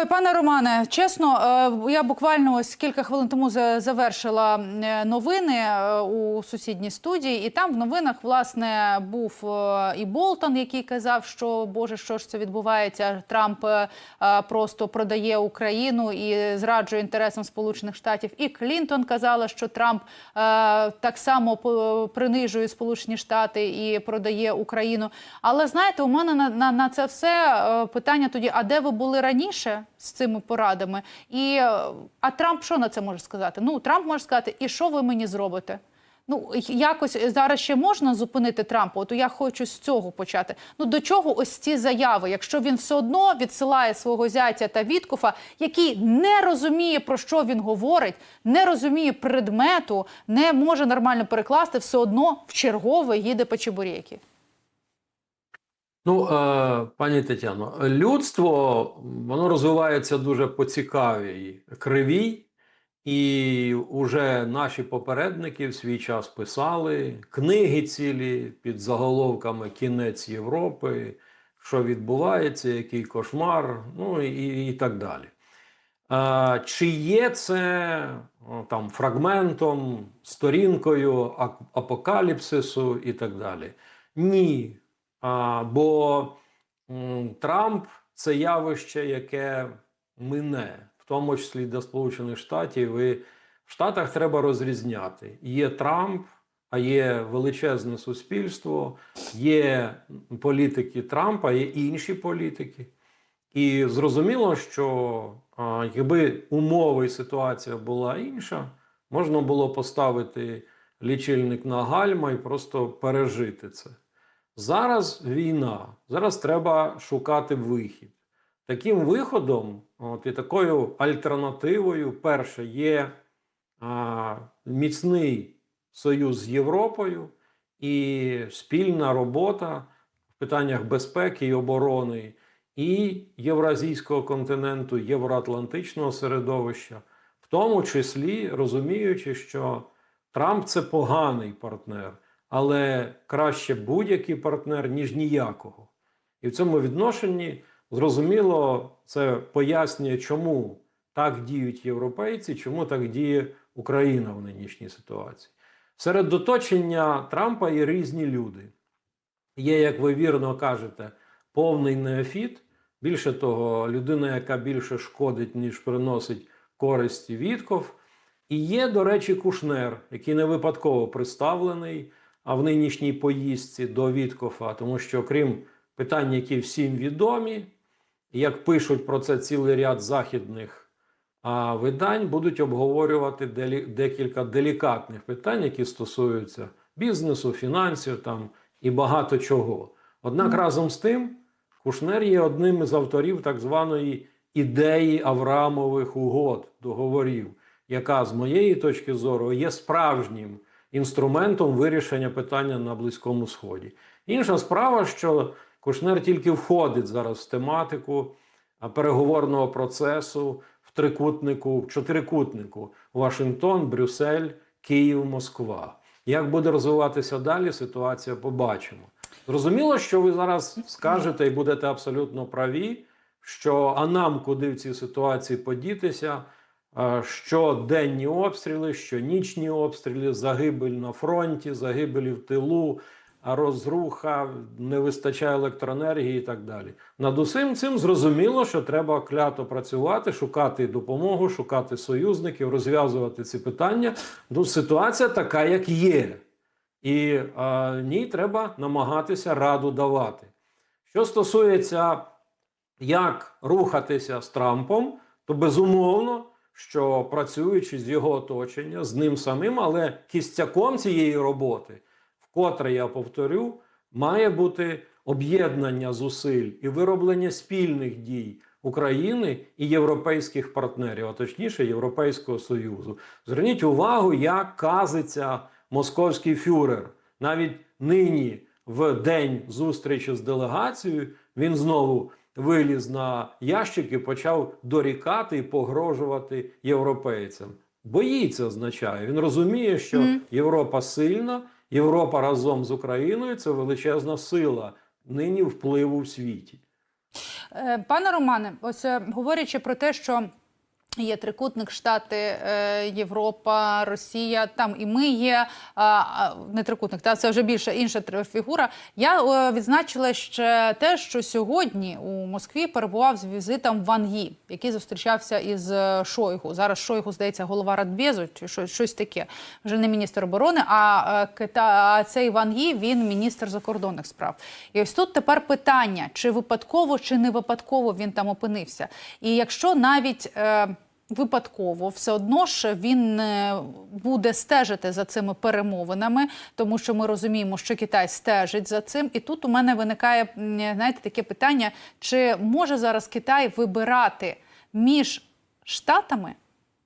Ой, пане Романе, чесно, е, я буквально ось кілька хвилин тому за- завершила е, новини е, у сусідній студії, і там в новинах власне був і Болтон, який казав, що Боже, що ж це відбувається? Трамп просто продає Україну і зраджує інтересам Сполучених Штатів. І Клінтон казала, що Трамп так само принижує Сполучені Штати і продає Україну. Але знаєте, у мене на, на, на це все питання тоді: а де ви були раніше з цими порадами? І е, а Трамп що на це може сказати? Ну Трамп може сказати, і що ви мені зробите? Ну якось зараз ще можна зупинити Трампа. От я хочу з цього почати. Ну до чого ось ці заяви, якщо він все одно відсилає свого зятя та Віткофа, який не розуміє про що він говорить, не розуміє предмету, не може нормально перекласти, все одно в чергове їде по чебурєки. Ну, е, пані Тетяно, людство воно розвивається дуже по цікавій кривій, і вже наші попередники в свій час писали книги цілі під заголовками Кінець Європи, що відбувається, який кошмар, ну і, і так далі. Е, чи є це там фрагментом, сторінкою апокаліпсису і так далі? Ні. А, бо м, Трамп це явище, яке мине, в тому числі для Сполучених Штатів. І в Штатах треба розрізняти: є Трамп, а є величезне суспільство, є політики Трампа, є інші політики. І зрозуміло, що а, якби умови і ситуація була інша, можна було поставити лічильник на гальма і просто пережити це. Зараз війна, зараз треба шукати вихід. Таким виходом, от і такою альтернативою, перше, є а, міцний союз з Європою і спільна робота в питаннях безпеки і оборони і Євразійського континенту, євроатлантичного середовища, в тому числі розуміючи, що Трамп це поганий партнер але краще будь-який партнер, ніж ніякого. І в цьому відношенні, зрозуміло, це пояснює, чому так діють європейці, чому так діє Україна в нинішній ситуації. Серед оточення Трампа є різні люди. Є, як ви вірно кажете, повний неофіт. Більше того, людина, яка більше шкодить, ніж приносить користі Вітков. І є, до речі, Кушнер, який не випадково представлений а в нинішній поїздці до Віткофа, тому що крім питань, які всім відомі, як пишуть про це цілий ряд західних а, видань, будуть обговорювати делі, декілька делікатних питань, які стосуються бізнесу, фінансів там і багато чого. Однак разом з тим, Кушнер є одним із авторів так званої ідеї Авраамових угод, договорів, яка з моєї точки зору є справжнім інструментом вирішення питання на Близькому Сході. Інша справа, що Кушнер тільки входить зараз в тематику переговорного процесу в трикутнику, в чотирикутнику Вашингтон, Брюссель, Київ, Москва. Як буде розвиватися далі, ситуація побачимо. Зрозуміло, що ви зараз скажете і будете абсолютно праві, що а нам куди в цій ситуації подітися. Е, Щоденні обстріли, щонічні обстріли, загибель на фронті, загибелі в тилу, розруха, не вистачає електроенергії і так далі. Над усім цим зрозуміло, що треба клято працювати, шукати допомогу, шукати союзників, розв'язувати ці питання. Ну, ситуація така, як є. І е, ній треба намагатися раду давати. Що стосується, як рухатися з Трампом, то безумовно що працюючи з його оточення, з ним самим, але кістяком цієї роботи, вкотре я повторю, має бути об'єднання зусиль і вироблення спільних дій України і європейських партнерів, а точніше Європейського Союзу. Зверніть увагу, як казиться московський фюрер. Навіть нині, в день зустрічі з делегацією, він знову виліз на ящик і почав дорікати і погрожувати європейцям. Боїться означає. Він розуміє, що. Європа сильна, Європа разом з Україною це величезна сила нині впливу в світі. Е, Пане Романе, ось е, говорячи про те, що є трикутник Штати, е, Європа, Росія, там і ми є не трикутник, та це вже більше інша фігура. Я е, відзначила ще те, що сьогодні у Москві перебував з візитом Ван Ї, який зустрічався із е, Шойгу. Зараз Шойгу, здається, голова Радбезу, чи щось, таке. Вже не міністр оборони, а, а цей Ван Ї, він міністр закордонних справ. І ось тут тепер питання: чи випадково, чи не випадково він там опинився. І якщо навіть. Випадково все одно ж він е, буде стежити за цими перемовинами, тому що ми розуміємо, що Китай стежить за цим. І тут у мене виникає знаєте, таке питання: чи може зараз Китай вибирати між штатами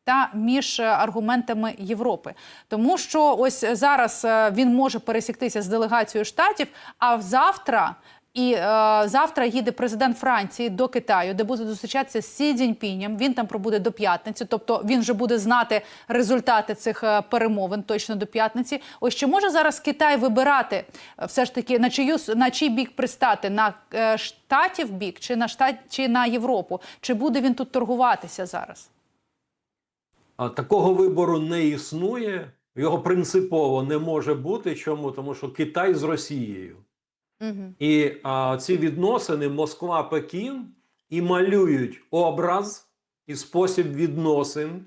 та між е, аргументами Європи, тому що ось зараз е, він може пересіктися з делегацією штатів, а завтра. І е, завтра їде президент Франції до Китаю, де буде зустрічатися з Сі Цзіньпінем. Він там пробуде до п'ятниці, тобто він вже буде знати результати цих е, перемовин точно до п'ятниці. Ось чи може зараз Китай вибирати е, все ж таки на чию на чий бік пристати на е, штатів бік чи на штат чи на Європу? Чи буде він тут торгуватися зараз? А такого вибору не існує. Його принципово не може бути. Чому? Тому що Китай з Росією. І а, ці відносини Москва-Пекін і малюють образ і спосіб відносин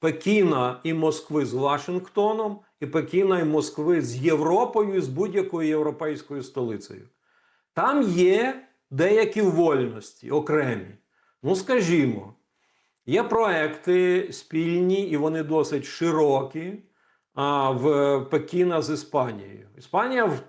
Пекіна і Москви з Вашингтоном, і Пекіна і Москви з Європою і з будь-якою європейською столицею. Там є деякі вольності окремі. Ну, скажімо, є проекти спільні, і вони досить широкі а, в Пекіна з Іспанією. Іспанія в-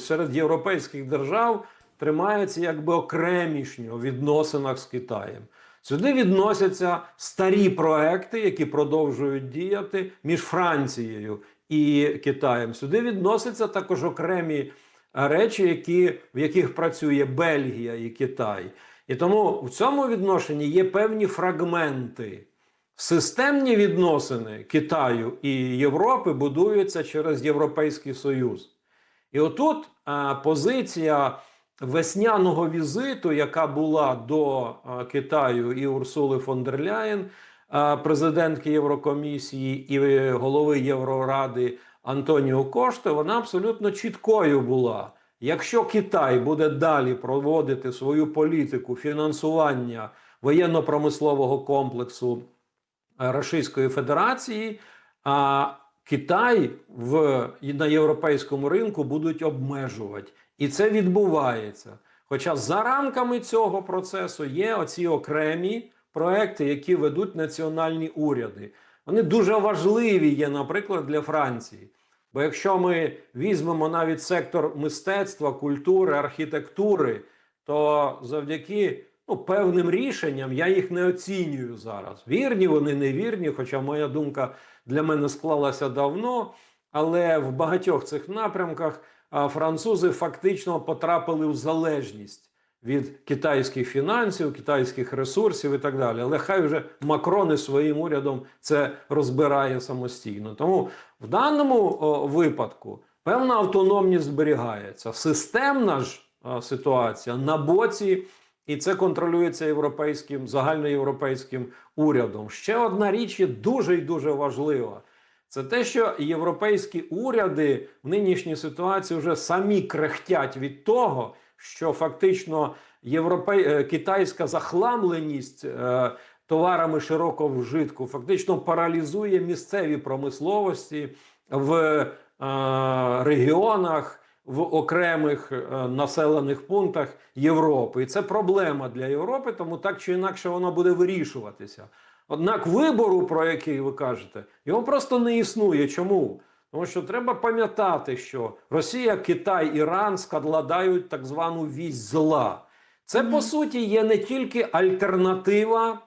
серед європейських держав тримається якби окремішньо в відносинах з Китаєм. Сюди відносяться старі проекти, які продовжують діяти між Францією і Китаєм. Сюди відносяться також окремі е, речі, які, в яких працює Бельгія і Китай. І тому в цьому відношенні є певні фрагменти. Системні відносини Китаю і Європи будуються через Європейський Союз. І отут а, позиція весняного візиту, яка була до а, Китаю і Урсули фон дер Ляєн, а, президентки Єврокомісії і е, голови Євроради Антоніо Коште, вона абсолютно чіткою була. Якщо Китай буде далі проводити свою політику фінансування воєнно-промислового комплексу е, Російської Федерації, Китай в на європейському ринку будуть обмежувати, і це відбувається. Хоча за рамками цього процесу є оці окремі проекти, які ведуть національні уряди. Вони дуже важливі є, наприклад, для Франції. Бо якщо ми візьмемо навіть сектор мистецтва, культури, архітектури, то завдяки ну, певним рішенням я їх не оцінюю зараз. Вірні вони, невірні, хоча моя думка для мене склалася давно. Але в багатьох цих напрямках французи фактично потрапили в залежність від китайських фінансів, китайських ресурсів і так далі. Але хай вже Макрон і своїм урядом це розбирає самостійно. Тому в даному випадку певна автономність зберігається. Системна ж ситуація на боці. І це контролюється європейським загальноєвропейським урядом. Ще одна річ є дуже і дуже важлива. Це те, що європейські уряди в нинішній ситуації вже самі крехтять від того, що фактично європей... е, китайська захламленість е, товарами широкого вжитку фактично паралізує місцеві промисловості в е, регіонах, в окремих е, населених пунктах Європи. І це проблема для Європи, тому так чи інакше воно буде вирішуватися. Однак вибору, про який ви кажете, його просто не існує. Чому? Тому що треба пам'ятати, що Росія, Китай, Іран складають так звану вісь зла. Це по суті є не тільки альтернатива,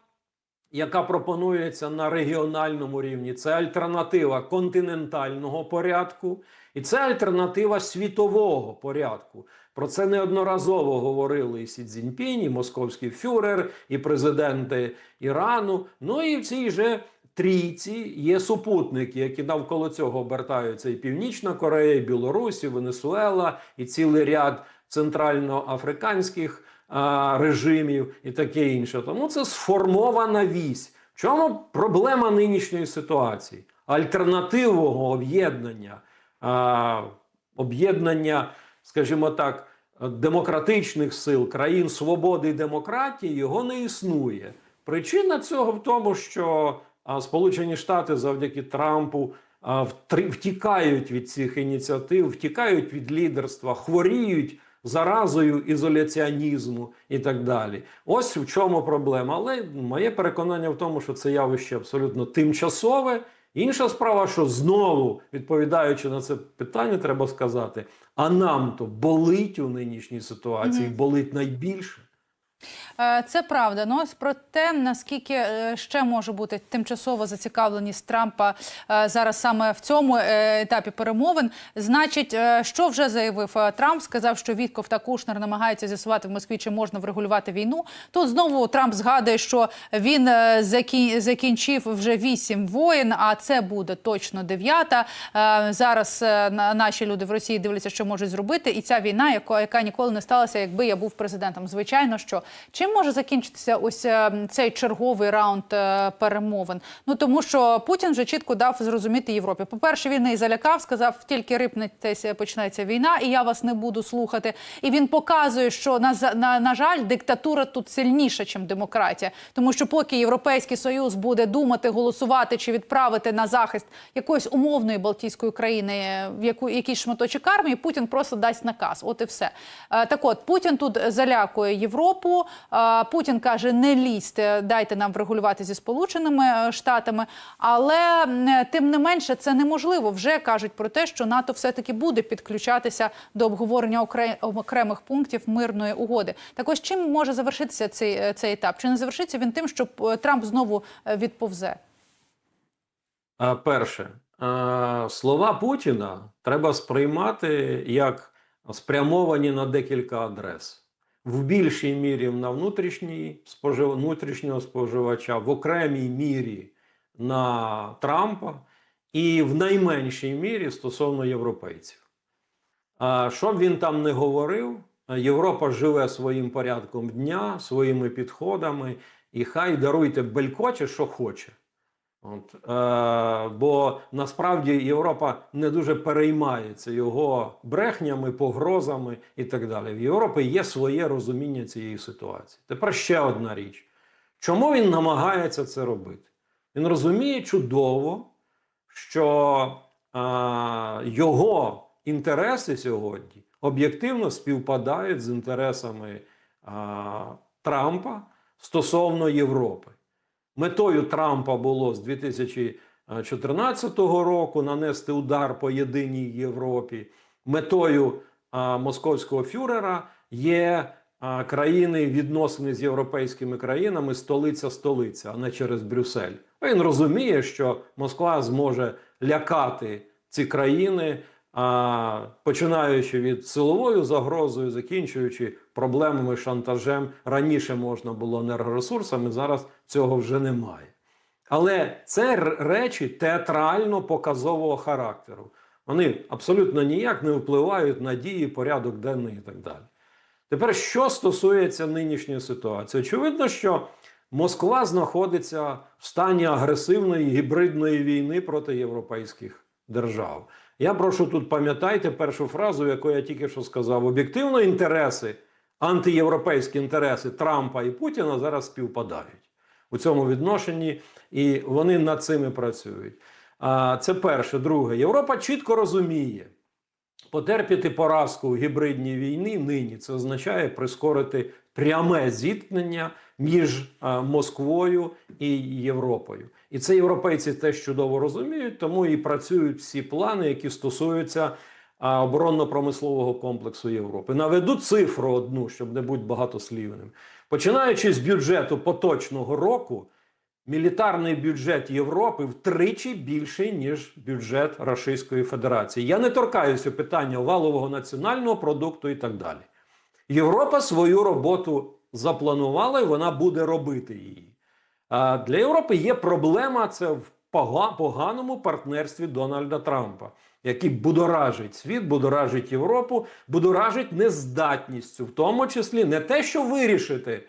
яка пропонується на регіональному рівні, це альтернатива континентального порядку, і це альтернатива світового порядку. Про це неодноразово говорили і Сі Цзіньпінь, і московський фюрер, і президенти Ірану. Ну і в цій же трійці є супутники, які навколо цього обертаються: і Північна Корея, і Білорусь, і Венесуела, і цілий ряд центральноафриканських режимів і таке інше. Тому це сформована вісь. В чому проблема нинішньої ситуації? Альтернативного об'єднання, об'єднання, скажімо так, демократичних сил, країн свободи і демократії його не існує. Причина цього в тому, що Сполучені Штати завдяки Трампу втікають від цих ініціатив, втікають від лідерства, хворіють заразою ізоляціонізму і так далі. Ось в чому проблема. Але моє переконання в тому, що це явище абсолютно тимчасове. Інша справа, що знову відповідаючи на це питання, треба сказати: а нам то болить у нинішній ситуації, болить найбільше. Е, Це правда. Ну ось про те, наскільки е, ще може бути тимчасова зацікавленість Трампа е, зараз саме в цьому етапі перемовин. Значить, що вже заявив Трамп? Сказав, що Вітков та Кушнер намагаються з'ясувати в Москві, чи можна врегулювати війну. Тут знову Трамп згадує, що він закінчив вже вісім воєн, а це буде точно дев'ята. Зараз на- наші люди в Росії дивляться, що можуть зробити, і ця війна, яка ніколи не сталася, якби я був президентом. Звичайно, що чим може закінчитися ось е, цей черговий раунд е, перемовин? Ну тому що Путін вже чітко дав зрозуміти Європі. По перше, він і залякав, сказав, тільки рипнетеся, почнеться війна, і я вас не буду слухати. І він показує, що на на, на жаль, диктатура тут сильніша, ніж демократія, тому що поки Європейський Союз буде думати, голосувати чи відправити на захист якоїсь умовної Балтійської країни е, в яку якийсь шматочок армії, Путін просто дасть наказ. От і все. Так от Путін тут залякує Європу. Путін каже: не лізьте, дайте нам врегулювати зі Сполученими е, Штатами. Але тим не менше це неможливо. Вже кажуть про те, що НАТО все таки буде підключатися до обговорення окремих пунктів мирної угоди. Так ось чим може завершитися цей, е, цей етап? Чи не завершиться він тим, що е, Трамп знову відповзе? Перше, слова Путіна треба сприймати як спрямовані на декілька адрес. В більшій мірі на внутрішній спожив... внутрішнього споживача, в окремій мірі на Трампа і в найменшій мірі стосовно європейців. А що б він там не говорив, Європа живе своїм порядком дня, своїми підходами, і хай даруйте белькоче, що хоче. От, е, бо насправді Європа не дуже переймається його брехнями, погрозами і так далі. В Європі є своє розуміння цієї ситуації. Тепер ще одна річ. Чому він намагається це робити? Він розуміє чудово, що е, його інтереси сьогодні об'єктивно співпадають з інтересами е, Трампа стосовно Європи. Метою Трампа було з 2014 року нанести удар по єдиній Європі. Метою а, московського фюрера є а, країни відносини з європейськими країнами столиця-столиця, а не через Брюссель. Він розуміє, що Москва зможе лякати ці країни, починаючи від силовою загрозою, закінчуючи проблемами шантажем. Раніше можна було енергоресурсами, зараз цього вже немає. Але це речі театрально показового характеру. Вони абсолютно ніяк не впливають на дії, порядок денний і так далі. Тепер, що стосується нинішньої ситуації, очевидно, що Москва знаходиться в стані агресивної гібридної війни проти європейських держав. Я прошу тут пам'ятайте першу фразу, яку я тільки що сказав. Об'єктивно інтереси, антиєвропейські інтереси Трампа і Путіна зараз співпадають у цьому відношенні, і вони над цими працюють. А це перше. Друге, Європа чітко розуміє, потерпіти поразку в гібридній війні нині це означає прискорити пряме зіткнення між Москвою і Європою. І це європейці теж чудово розуміють, тому і працюють всі плани, які стосуються оборонно-промислового комплексу Європи. Наведу цифру одну, щоб не бути багатослівним. Починаючи з бюджету поточного року, мілітарний бюджет Європи втричі більший, ніж бюджет Російської Федерації. Я не торкаюся питання валового національного продукту і так далі. Європа свою роботу запланувала і вона буде робити її. А для Європи є проблема це в поганому партнерстві Дональда Трампа. який будоражить світ, будоражить Європу, будоражить нездатністю, в тому числі не те, що вирішити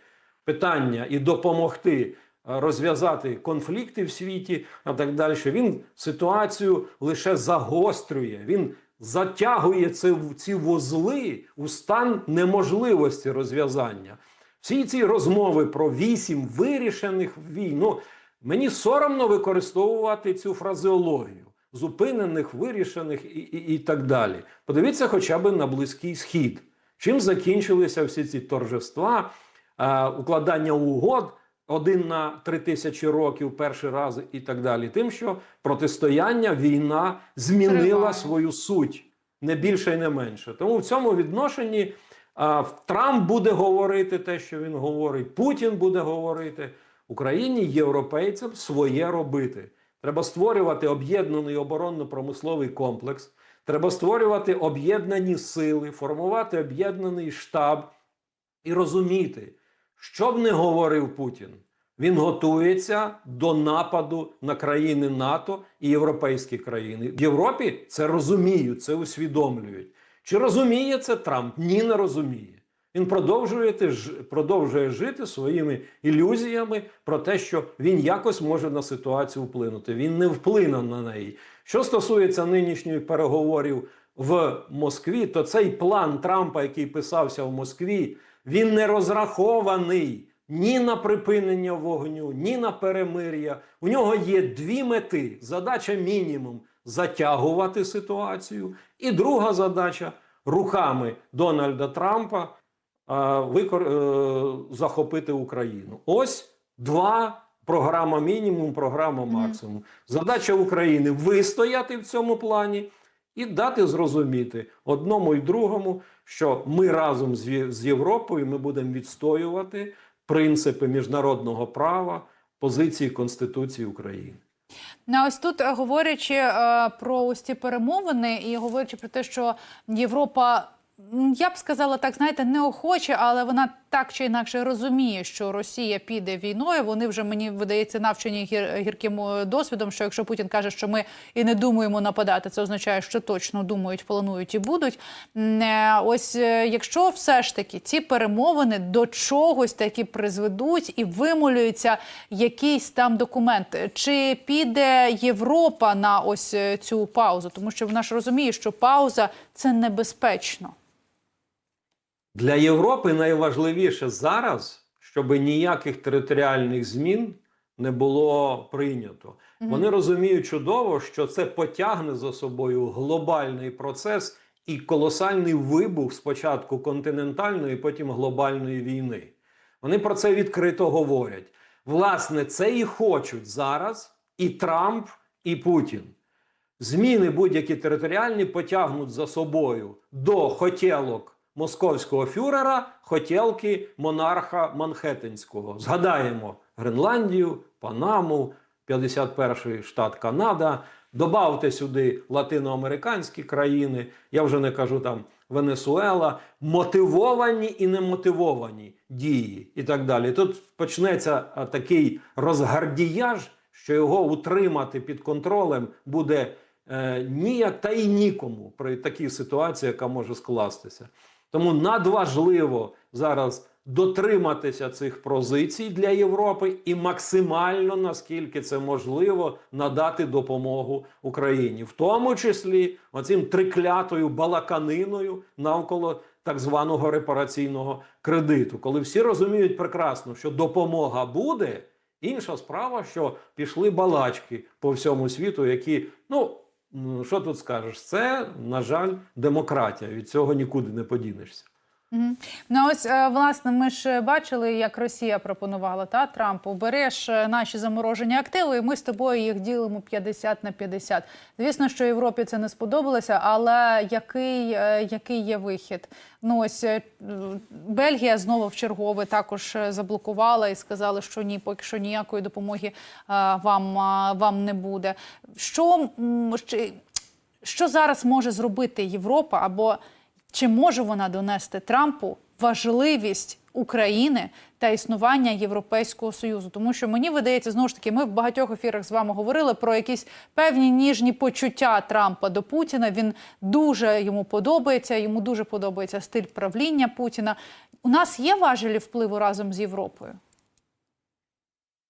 питання і допомогти е, розв'язати конфлікти в світі, а так далі. Він ситуацію лише загострює. Він затягує це, ці вузли у стан неможливості розв'язання. Всі ці розмови про вісім вирішених війн. Ну, мені соромно використовувати цю фразеологію зупинених, вирішених і, і, і так далі. Подивіться хоча б на Близький Схід. Чим закінчилися всі ці торжества, е, укладання угод один на три тисячі років, перший раз і так далі. Тим, що протистояння, війна змінила Триває. свою суть не більше і не менше. Тому в цьому відношенні Трамп буде говорити те, що він говорить, Путін буде говорити. Україні, європейцям своє робити. Треба створювати об'єднаний оборонно-промисловий комплекс. Треба створювати об'єднані сили, формувати об'єднаний штаб і розуміти, що б не говорив Путін, він готується до нападу на країни НАТО і європейські країни. В Європі це розуміють, це усвідомлюють. Чи розуміє це Трамп? Ні, не розуміє. Він продовжує, продовжує жити своїми ілюзіями про те, що він якось може на ситуацію вплинути. Він не вплине на неї. Що стосується нинішніх переговорів в Москві, то цей план Трампа, який писався в Москві, він не розрахований ні на припинення вогню, ні на перемир'я. У нього є дві мети: задача мінімум затягувати ситуацію, і друга задача руками Дональда Трампа а, викор... е, захопити Україну. Ось два. Програма мінімум, програма максимум. Задача України вистояти в цьому плані і дати зрозуміти одному і другому, що ми разом з з Європою ми будемо відстоювати принципи міжнародного права, позиції Конституції України. Ну, ось тут е, говорячи е, про ось ці перемовини і говорячи про те, що Європа, я б сказала так, знаєте, неохоче, але вона так чи інакше розуміє, що Росія піде війною. Вони вже мені видається навчені гір, гірким е, досвідом. Що якщо Путін каже, що ми і не думаємо нападати, це означає, що точно думають, планують і будуть. Е, Ось е, якщо все ж таки ці перемовини до чогось таки призведуть і вимолюється якийсь там документ, чи піде Європа на ось цю паузу, тому що вона ж розуміє, що пауза це небезпечно. Для Європи найважливіше зараз, щоб ніяких територіальних змін не було прийнято. Вони розуміють чудово, що це потягне за собою глобальний процес і колосальний вибух спочатку континентальної, потім глобальної війни. Вони про це відкрито говорять. Власне, це і хочуть зараз і Трамп, і Путін. Зміни будь-які територіальні потягнуть за собою до хотілок московського фюрера, хотілки монарха Манхеттенського. Згадаємо Гренландію, Панаму, 51-й штат Канада. Добавте сюди латиноамериканські країни, я вже не кажу там Венесуела, мотивовані і немотивовані дії і так далі. Тут почнеться такий розгардіяж, що його утримати під контролем буде е, ніяк та й нікому при такій ситуації, яка може скластися. Тому надважливо зараз дотриматися цих позицій для Європи і максимально, наскільки це можливо, надати допомогу Україні, в тому числі оцим триклятою балаканиною навколо так званого репараційного кредиту, коли всі розуміють прекрасно, що допомога буде. Інша справа, що пішли балачки по всьому світу, які ну. М, Що тут скажеш? Це, на жаль, демократія. Від цього нікуди не подінешся. Ну ось е, власне, ми ж бачили, як Росія пропонувала та Трампу. Береш е, наші заморожені активи, і ми з тобою їх ділимо 50 на 50. Звісно, що Європі це не сподобалося, але який, е, який є вихід? Ну ось Бельгія знову в чергове також заблокувала і сказали, що ні, поки що ніякої допомоги вам, вам не буде. Що, що зараз може зробити Європа або чи може вона донести Трампу важливість України та існування Європейського союзу, тому що мені видається знову ж таки, ми в багатьох ефірах з вами говорили про якісь певні ніжні почуття Трампа до Путіна. Він дуже йому подобається. Йому дуже подобається стиль правління Путіна. У нас є важелі впливу разом з Європою.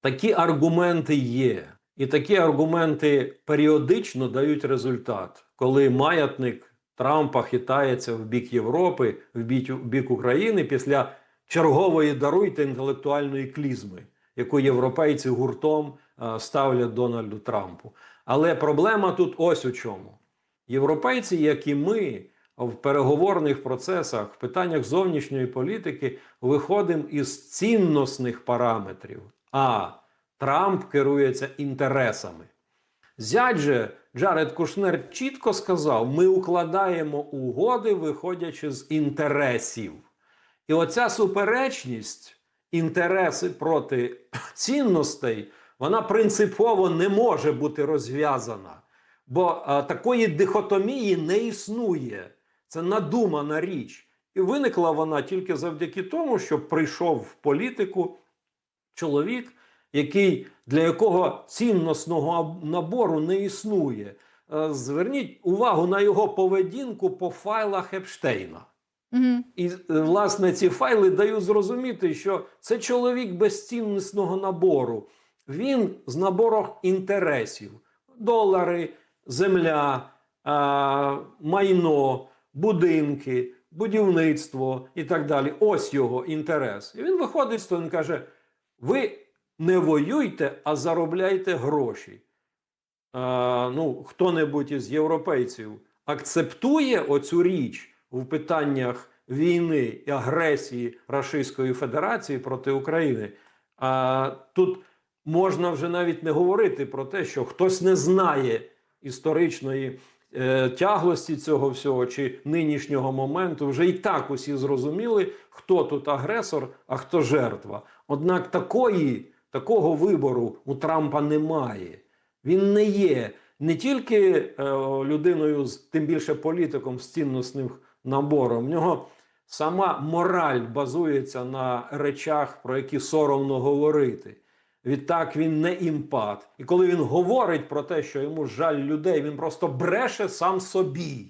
Такі аргументи є, і такі аргументи періодично дають результат, коли маятник Трампа хитається в бік Європи, в бік, в бік України після чергової даруйте інтелектуальної клізми, яку європейці гуртом е, ставлять Дональду Трампу. Але проблема тут ось у чому: європейці, як і ми, в переговорних процесах, в питаннях зовнішньої політики, виходимо із цінносних параметрів. А Трамп керується інтересами. Зять же Джаред Кушнер чітко сказав: ми укладаємо угоди, виходячи з інтересів. І оця суперечність, інтереси проти цінностей, вона принципово не може бути розв'язана. Бо а, такої дихотомії не існує. Це надумана річ. І виникла вона тільки завдяки тому, що прийшов в політику чоловік, який, для якого цінностного набору не існує. Е, Зверніть увагу на його поведінку по файлах Епштейна. Угу. І, е, власне, ці файли дають зрозуміти, що це чоловік без цінностного набору. Він з набором інтересів: долари, земля, а, майно, будинки, будівництво і так далі. Ось його інтерес. І він виходить з того і каже: ви не воюйте, а заробляйте гроші. А, ну, хто-небудь із європейців акцептує оцю річ в питаннях війни і агресії Російської Федерації проти України. А тут можна вже навіть не говорити про те, що хтось не знає історичної е, тяглості цього всього чи нинішнього моменту. Вже і так усі зрозуміли, хто тут агресор, а хто жертва. Однак такої, такого вибору у Трампа немає. Він не є не тільки е, людиною, з тим більше політиком з цінносним набором. В нього сама мораль базується на речах, про які соромно говорити. Відтак він не імпат. І коли він говорить про те, що йому жаль людей, він просто бреше сам собі.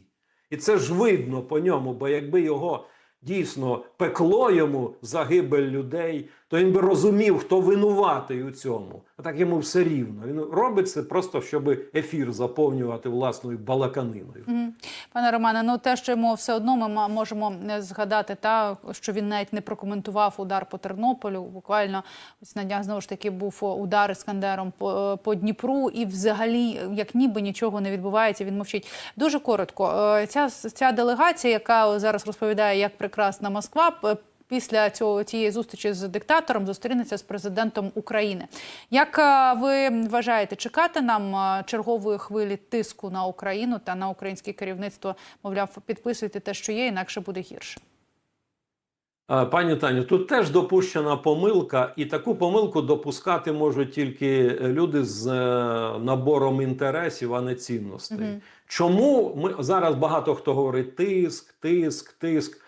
І це ж видно по ньому, бо якби його дійсно пекло йому загибель людей, то він би розумів, хто винуватий у цьому. А так йому все рівно. Він робить це просто, щоб ефір заповнювати власною балаканиною. Мгм. Пане Романе, ну те, що йому все одно ми можемо е, згадати, та що він навіть не прокоментував удар по Тернополю. Буквально ось на днях знову ж таки був удар іскандером по, е, по Дніпру, і взагалі, як ніби нічого не відбувається, він мовчить. Дуже коротко. Е, Ця ця делегація, яка зараз розповідає, як прекрасна Москва. Після цього цієї зустрічі з диктатором зустрінеться з президентом України. Як е, ви вважаєте, чекати нам е, чергової хвилі тиску на Україну та на українське керівництво? Мовляв, підписуйте те, що є, інакше буде гірше. Пані Таню, тут теж допущена помилка, і таку помилку допускати можуть тільки люди з е, набором інтересів, а не цінностей. Мгм. Чому ми зараз багато хто говорить тиск, тиск, тиск.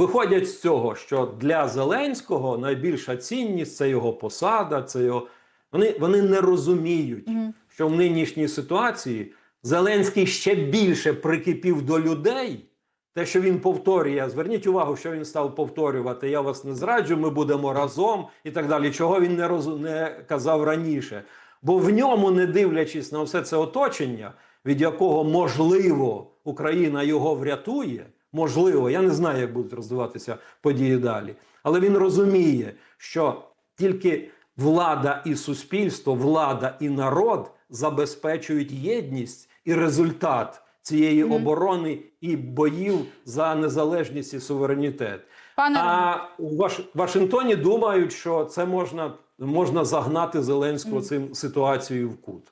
Виходять з цього, що для Зеленського найбільша цінність це його посада, це його. Вони, вони не розуміють, Мгм. що в нинішній ситуації Зеленський ще більше прикипів до людей. Те, що він повторює, зверніть увагу, що він став повторювати: я вас не зраджу, ми будемо разом і так далі. Чого він не, роз... не казав раніше? Бо в ньому, не дивлячись на все це оточення, від якого можливо Україна його врятує. Можливо, я не знаю, як будуть розвиватися події далі. Але він розуміє, що тільки влада і суспільство, влада і народ забезпечують єдність і результат цієї Мгм. оборони і боїв за незалежність і суверенітет. Пане А у Ваш... Вашингтоні думають, що це можна, можна загнати Зеленського Мгм. цим ситуацією в кут.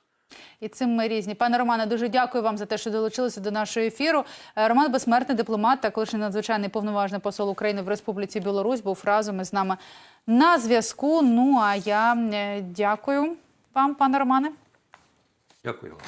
І цим ми різні. Пане Романе, дуже дякую вам за те, що долучилися до нашого ефіру. Е, Роман Безсмертний, дипломат та колишній надзвичайний повноважний посол України в Республіці Білорусь, був разом із нами на зв'язку. Ну а я е, дякую вам, пане Романе. Дякую вам.